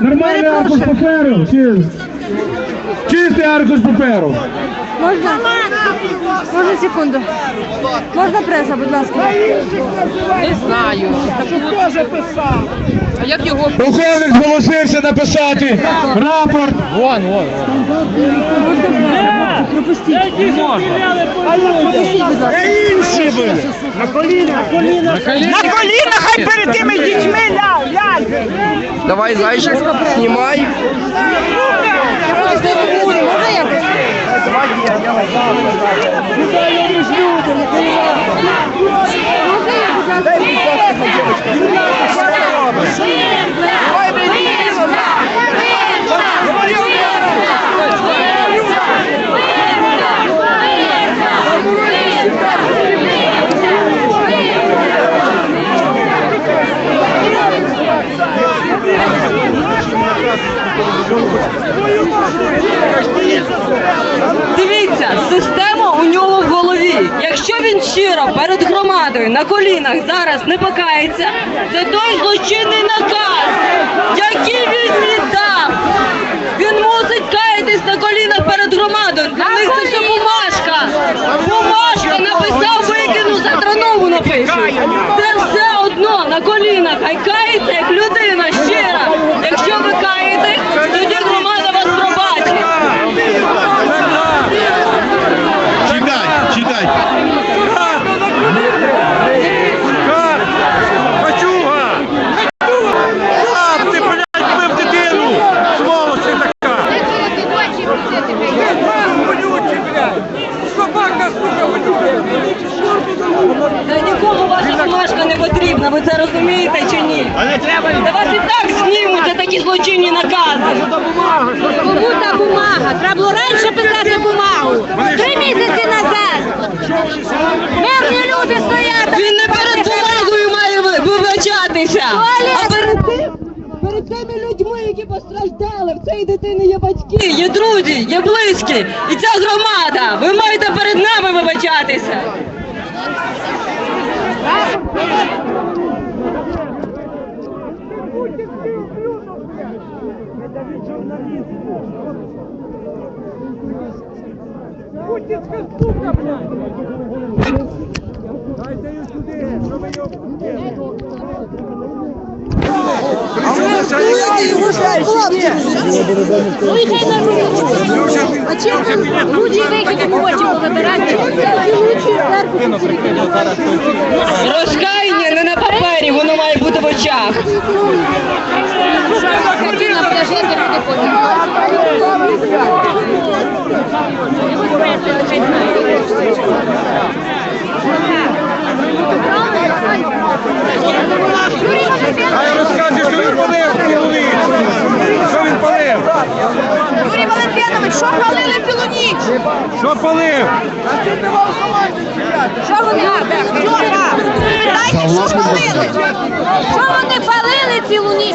Нормальний аркуш паперу? Чи... Чистий аркуш паперу. Можна? Можна секунду? Можна преса, будь ласка? Не знаю. А як його Полковник зголосився написати рапорт. Вон, вон, вон. Пропустіть. Не можна. Пропустіть, будь ласка. На коліна. На коліна хай перед тими дітьми ля, ляль. Давай, зайчик, знімай. Я буду стояти внизу, можна якось? Можна я, будь ласка? Дивіться, система у нього в голові. Якщо він перед громадою на колінах зараз не покається, це той злочинний наказ, який він віддав. Він мусить каятись на колінах перед громадою. Для них це все бумажка. Бумажка написав, викинув, за нову напише. Це все одно на колінах. Хай ви це розумієте чи ні? Та вас і так знімуть за такі злочинні накази. Кому та бумага? Треба було раніше писати бумагу. Три місяці назад. Мирні люди стоять. Він не перед бумагою має вибачатися. А перед тим, перед тими людьми, які постраждали, в цієї дитини є батьки, є друзі, є близькі. І ця громада. Ви маєте перед нами вибачатися. Путінська сука, блядь! Дайте її сюди, що ви його... А чим люди викидемо очі повибирати? Розкаяння не на папері, воно має бути в очах. Буде жити, люди ходять.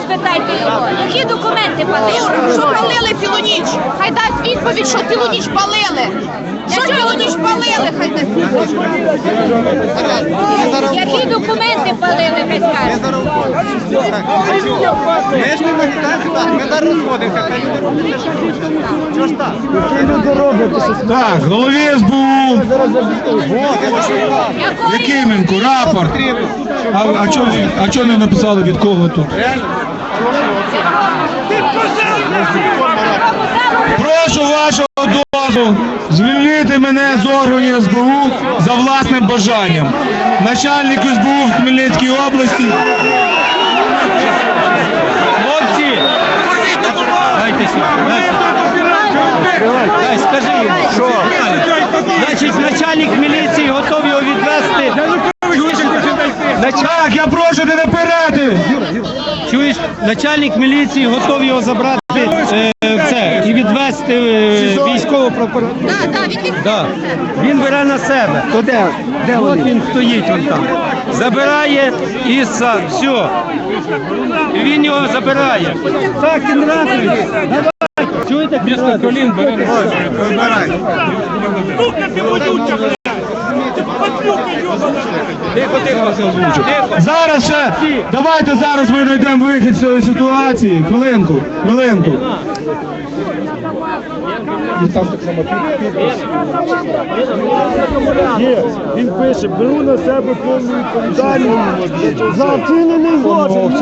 Цілу ніч? Питайте його. Які документи палили? Що палили цілу ніч? Хай дасть відповідь, що цілу ніч палили. Що цілу ніч палили? Хай дасть відповідь. Які документи палили, хай скаже. Ми ж не ми зараз розходимося, хай люди Що ж так? Так, голові СБУ. Якименко, рапорт. А, а чого а чого не написали від кого тут? Прошу вашого дозволу звільнити мене з органів СБУ за власним бажанням. Начальник СБУ в Хмельницькій області. Хлопці! Дай, скажи що? Значить, начальник міліції готовий його відвести. Так, я прошу не наперети. Чуєш, начальник міліції готовий його забрати. е, відвести е, військову прокуратуру. Так, так, він Да. Він бере на себе. То де? Де От вони? він стоїть он там. Забирає і сам. Все. І він його забирає. Так, Кінратович. Давай. Чуєте, Місто Колін бере. Тихо. Зараз ще, давайте зараз ми знайдемо вихід з цієї ситуації. Хвилинку, хвилинку. Він пише, беру на себе повну відповідальність за вчинений злочин.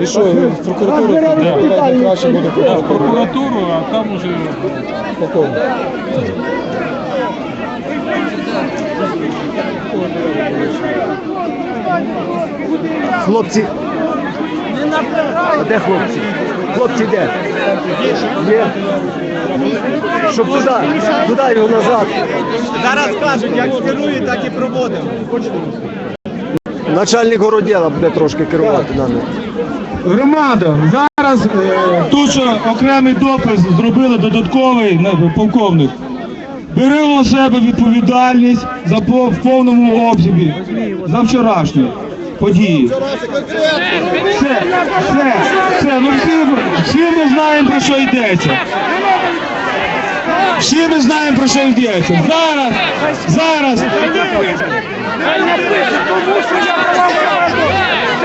І що, в прокуратуру? Краще буде прокуратуру, а там уже... Хлопці. А де хлопці? Хлопці де? Є. Щоб туди, туди його назад. Зараз кажуть, як керує, так і проводимо. Начальник городіла буде трошки керувати нами. Громада, зараз е, тут ще окремий допис зробили додатковий на- полковник. Бери на себе відповідальність за в повному обсязі за вчорашні події. Все, все, все, ну всі, всі ми знаємо про що йдеться. Всі ми знаємо про що йдеться. Зараз, зараз.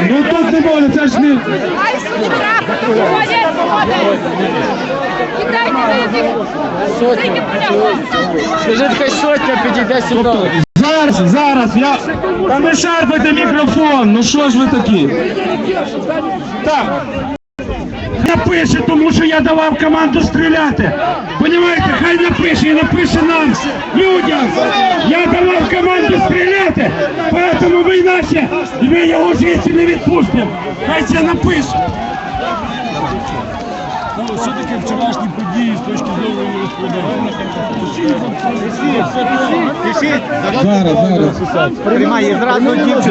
Ну тут не можна, це ж не. Ай. Кидайте. Зайди поля. Скажи, хай сотня підійде сюди. Зараз, зараз, я. Та не шарпайте мікрофон, ну що ж ви такі? Так. Напише, тому що я давав команду стріляти. Понімаєте, хай напише і напише нам, людям. Я давав команду стріляти, поэтому ви наші, і ми його звідси не відпустимо. Хай це напише. Все-таки вчорашні події з точки зору Зараз, зараз. Приймає зразу дівчину.